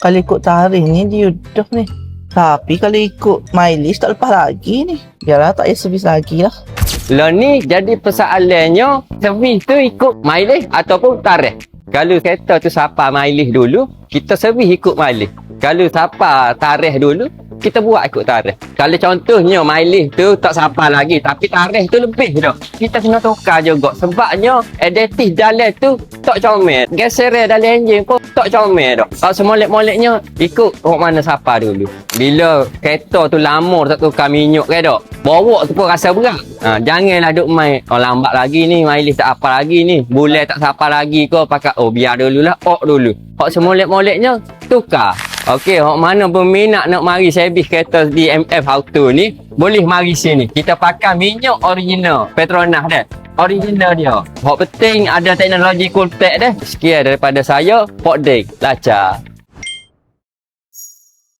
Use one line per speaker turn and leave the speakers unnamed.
Kalau ikut tarikh ni dia udah ni. Tapi kalau ikut list tak lepas lagi ni. Yalah tak payah servis lagi lah.
Lah ni jadi persoalannya servis tu ikut mileage ataupun tarikh. Kalau kereta tu siapa mileage dulu, kita servis ikut mileage. Kalau siapa tarikh dulu, kita buat ikut tarikh. Kalau contohnya mileage tu tak siapa lagi tapi tarikh tu lebih dah. Kita kena tukar juga sebabnya additif dalam tu tak comel. Geseran dalam enjin pun tak comel dah. Tak semolek-moleknya ikut orang mana siapa dulu. Bila kereta tu lama tak tukar minyak ke dak. Bawa tu pun rasa berat. Ha, janganlah duk main. Oh lambat lagi ni, mileage tak apa lagi ni. Bulan tak siapa lagi kau pakai oh biar dulu lah, ok dulu. Hak semolek-moleknya tukar. Okey, hok mana berminat nak mari servis kereta DMF Auto ni, boleh mari sini. Kita pakai minyak original, Petronas dah. Original dia. Hok penting ada teknologi Cooltech dah. Sekian daripada saya, Pok Dek. Lacak.